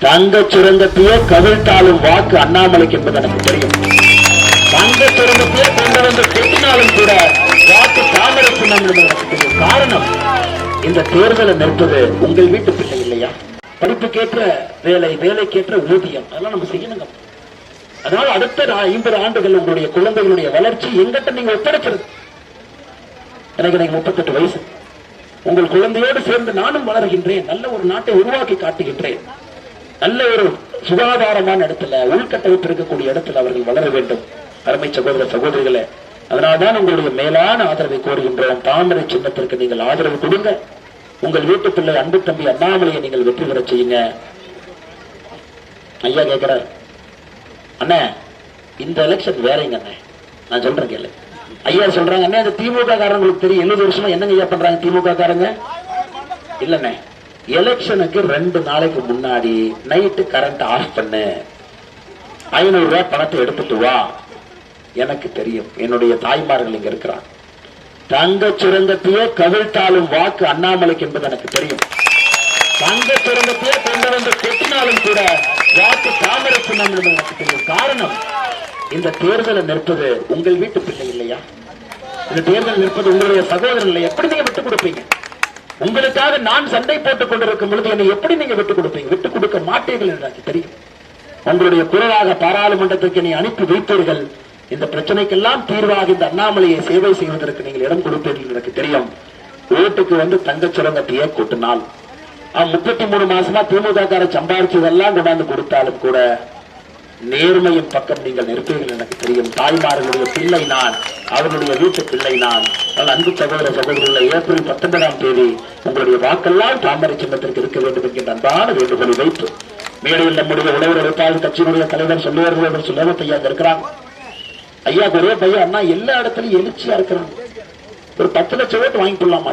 தங்க சுரங்கத்தையே கவிழ்த்தாலும் வாக்கு அண்ணாமலைக்கு என்பது எனக்கு தெரியும். தங்க சுரங்கத்தையே கொண்டு வந்து கொட்டினாலும் கூட வாக்கு தாமரை சின்னம் எனக்கு தெரியும். காரணம் இந்த தேர்தலை நிற்பது உங்கள் வீட்டு பிள்ளை இல்லையா? படிப்புக்கேற்ற வேலை வேலைக்கேற்ற ஊதியம் அதெல்லாம் நம்ம செய்யணுங்க. அதனால அடுத்த ஐம்பது ஆண்டுகள் உங்களுடைய குழந்தைகளுடைய வளர்ச்சி எங்கிட்ட நீங்க ஒப்படைக்கிறது. எனக்கு எனக்கு முப்பத்தெட்டு வயசு. உங்கள் குழந்தையோடு சேர்ந்து நானும் வளர்கின்றேன். நல்ல ஒரு நாட்டை உருவாக்கி காட்டுகின்றேன். நல்ல ஒரு சுகாதாரமான இடத்துல உள்கட்டமைப்பு இருக்கக்கூடிய இடத்துல அவர்கள் வளர வேண்டும். அருமை சகோதர சகோதரிகளை அதனால்தான் உங்களுடைய மேலான ஆதரவை கோருகின்றோம். தாமரை சின்னத்திற்கு நீங்கள் ஆதரவு கொடுங்க. உங்கள் வீட்டு பிள்ளை அன்பு தம்பி அண்ணாமலையை நீங்கள் வெற்றி பெற செய்யுங்க. ஐயா கேட்கிறார் அண்ணே இந்த எலெக்ஷன் வேலைங்க அண்ணே. நான் சொல்றேன் கேளு. ஐயா சொல்றாங்க அண்ணே இந்த திமுக காரங்களுக்கு தெரியும். எழுபது வருஷமா என்னங்க ஐயா பண்றாங்க திமுக காரங்க இல்லண்ணே. எலெக்ஷனுக்கு ரெண்டு நாளைக்கு முன்னாடி நைட்டு கரண்ட் ஆஃப் பண்ணு. ஐநூறு ரூபாய் பணத்தை எடுத்துட்டு வா. எனக்கு தெரியும். என்னுடைய தாய்மார்கள் இங்க இருக்கிறான் தங்க சுரங்கத்தையே கவிழ்த்தாலும் வாக்கு அண்ணாமலைக்கு என்பது எனக்கு தெரியும். தங்க சுரங்கத்தையே கொண்டு வந்து கொட்டினாலும் கூட வாக்கு தாமரை சின்னம் என்பது எனக்கு தெரியும். காரணம் இந்த தேர்தலை நிற்பது உங்கள் வீட்டு பிள்ளை இல்லையா? இந்த தேர்தல் நிற்பது உங்களுடைய சகோதரன் இல்லையா எப்படி நீங்க விட்டுக் கொடுப்பீங்க? உங்களுக்காக நான் சண்டை போட்டுக் கொண்டிருக்கும் பொழுது என்னை எப்படி நீங்க விட்டுக் கொடுப்பீங்க? விட்டுக் கொடுக்க மாட்டீர்கள் என்று எனக்கு தெரியும். உங்களுடைய குரலாக பாராளுமன்றத்துக்கு நீ அனுப்பி வைப்பீர்கள் இந்த பிரச்சனைக்கெல்லாம் தீர்வாக இந்த அண்ணாமலையை சேவை செய்வதற்கு நீங்கள் இடம் கொடுப்பீர்கள் எனக்கு தெரியும். ஓட்டுக்கு வந்து தங்கச் சுரங்கத்தையே கூட்டினால். முப்பத்தி மூணு மாசமா திமுக சம்பாதிச்சதெல்லாம் கொண்டாந்து கொடுத்தாலும் கூட நேர்மையின் பக்கம் நீங்கள் நிற்பீர்கள் எனக்கு தெரியும். தாய்மார்களுடைய பிள்ளை நான். அவர்களுடைய வீட்டு பிள்ளை நான். அதனால் அன்பு சகோதர சகோதரிகளை ஏப்ரல் பத்தொன்பதாம் தேதி உங்களுடைய வாக்கெல்லாம் தாமரை சின்னத்திற்கு இருக்க வேண்டும் என்கின்ற அன்பான வேண்டுகோளை வைத்து மேடையில் நம்முடைய உழவர் விவசாய கட்சியினுடைய தலைவர் சொல்லுவார்கள் சுலபத் ஐயா இருக்கிறாங்க ஐயா ஒரே பையன் அண்ணா எல்லா இடத்துலயும் எழுச்சியா இருக்கிறாங்க ஒரு பத்து லட்சம் ஓட்டு வாங்கி கொள்ளலாம்